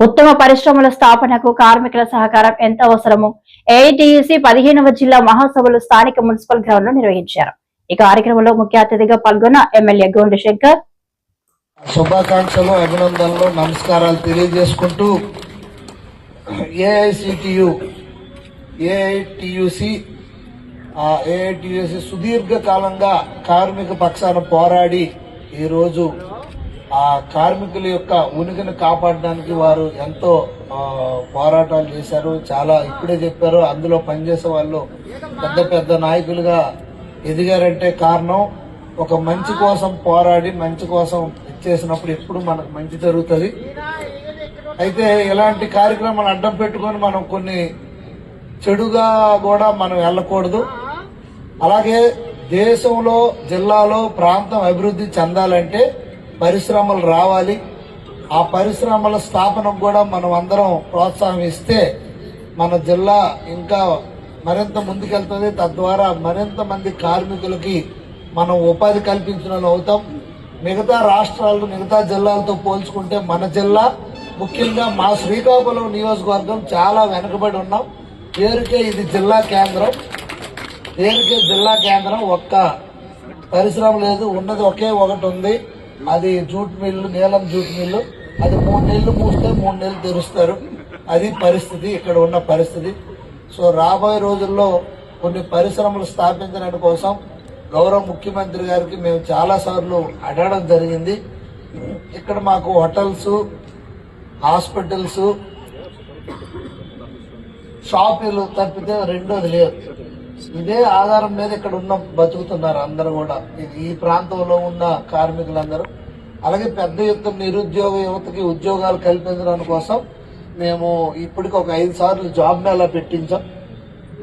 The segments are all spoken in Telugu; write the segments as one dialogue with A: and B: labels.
A: ఉత్తమ పరిశ్రమల స్థాపనకు కార్మికుల సహకారం ఎంత అవసరమో ఏఐటియుసి పదిహేనవ జిల్లా మహాసభలు స్థానిక మున్సిపల్ గ్రౌండ్లో నిర్వహించారు. ఈ కార్యక్రమంలో ముఖ్య అతిథిగా పాల్గొన్న ఎమ్మెల్యే గోండు శంకర్.
B: శుభాకాంక్షలు అభినందనలు నమస్కారాలు తెలియజేసుకుంటూ ఏఐసిటియు ఏఐటియుసి ఏఐటియుసి సుదీర్ఘకాలంగా కార్మిక పక్షాన పోరాడి ఈరోజు ఆ కార్మికుల యొక్క ఉనికిని కాపాడడానికి వారు ఎంతో పోరాటాలు చేశారు. చాలా ఇప్పుడే చెప్పారు. అందులో పనిచేసే వాళ్ళు పెద్ద పెద్ద నాయకులుగా ఎదిగారంటే కారణం ఒక మంచి కోసం పోరాడి మంచి కోసం ఇచ్చేసినప్పుడు ఎప్పుడు మనకు మంచి జరుగుతుంది. అయితే ఇలాంటి కార్యక్రమాలు అడ్డం పెట్టుకొని మనం కొన్ని చెడుగా కూడా మనం వెళ్ళకూడదు. అలాగే దేశంలో జిల్లాలో ప్రాంతం అభివృద్ధి చెందాలంటే పరిశ్రమలు రావాలి. ఆ పరిశ్రమల స్థాపనకు కూడా మనం అందరం ప్రోత్సాహం ఇస్తే మన జిల్లా ఇంకా మరింత ముందుకెళ్తుంది. తద్వారా మరింత మంది కార్మికులకి మనం ఉపాధి కల్పించిన అవుతాం. మిగతా రాష్ట్రాలు మిగతా జిల్లాలతో పోల్చుకుంటే మన జిల్లా ముఖ్యంగా మా శ్రీకాకుళం నియోజకవర్గం చాలా వెనుకబడి ఉన్నాం. పేరుకే ఇది జిల్లా కేంద్రం. పేరుకే జిల్లా కేంద్రం. ఒక్క పరిశ్రమ లేదు. ఉన్నది ఒకే ఒకటి ఉంది. అది జూట్ మిల్లు నీలం జూట్ మిల్లు. అది మూడు నెలలు మూస్తే మూడు నెలలు తెరుస్తారు. అది పరిస్థితి ఇక్కడ ఉన్న పరిస్థితి. సో రాబోయే రోజుల్లో కొన్ని పరిశ్రమలు స్థాపించడానికి కోసం గౌరవ ముఖ్యమంత్రి గారికి మేము చాలాసార్లు అడగడం జరిగింది. ఇక్కడ మాకు హోటల్స్ హాస్పిటల్స్ షాపులు తప్పితే రెండోది లేదు. ఇదే ఆధారం మీద ఇక్కడ ఉన్న బతుకుతున్నారు అందరూ కూడా. ఇది ఈ ప్రాంతంలో ఉన్న కార్మికులందరూ. అలాగే పెద్ద ఎత్తున నిరుద్యోగ యువతకి ఉద్యోగాలు కల్పించడం కోసం మేము ఇప్పటికి ఒక ఐదు సార్లు జాబ్ మేళా పెట్టించాం.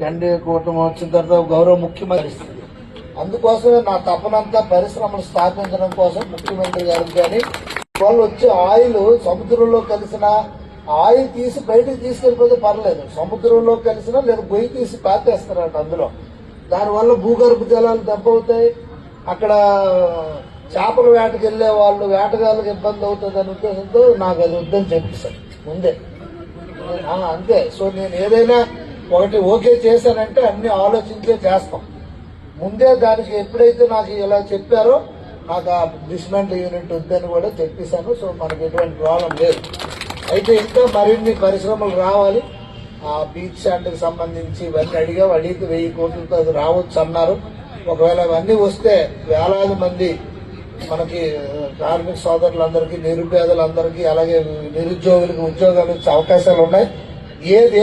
B: ఎన్డీఏ కూటమి వచ్చిన తర్వాత గౌరవ ముఖ్యమంత్రి అందుకోసమే నా తపనంతా పరిశ్రమలు స్థాపించడం కోసం ముఖ్యమంత్రి గారికి కానీ వాళ్ళు వచ్చే ఆయిల్ సముద్రంలో కలిసిన ఆయిల్ తీసి బయటకు తీసుకెళ్ళిపోతే పర్లేదు. సముద్రంలో కలిసినా లేదా గొయ్యి తీసి పాతేస్తారంట అందులో. దానివల్ల భూగర్భ జలాలు దెబ్బవుతాయి. అక్కడ చేపల వేటకు వెళ్ళే వాళ్ళు వేటగాళ్ళకి ఇబ్బంది అవుతుంది అనే ఉద్దేశంతో నాకు అది వద్దని చెప్పేశాను ముందే. అంతే. సో నేను ఏదైనా ఒకటి ఓకే చేశానంటే అన్ని ఆలోచించే చేస్తాం. ముందే దానికి ఎప్పుడైతే నాకు ఇలా చెప్పారో నాకు ఆ డిస్మెంట్ యూనిట్ వద్దని కూడా చెప్పేశాను. సో మనకి ఎటువంటి ప్రాబ్లం లేదు. అయితే ఇంకా మరిన్ని పరిశ్రమలు రావాలి. ఆ బీచ్ శాండ్కి సంబంధించి ఇవన్నీ అడిగా అడిగితే వెయ్యి కోట్లతో అది రావచ్చు అన్నారు. ఒకవేళ ఇవన్నీ వస్తే వేలాది మంది మనకి కార్మిక సోదరులందరికీ నిరుపేదలందరికీ అలాగే నిరుద్యోగులకు ఉద్యోగాలు ఇచ్చే అవకాశాలు ఉన్నాయి. ఏది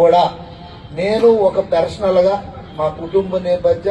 B: కూడా నేను ఒక పర్సనల్గా మా కుటుంబ నేపథ్యం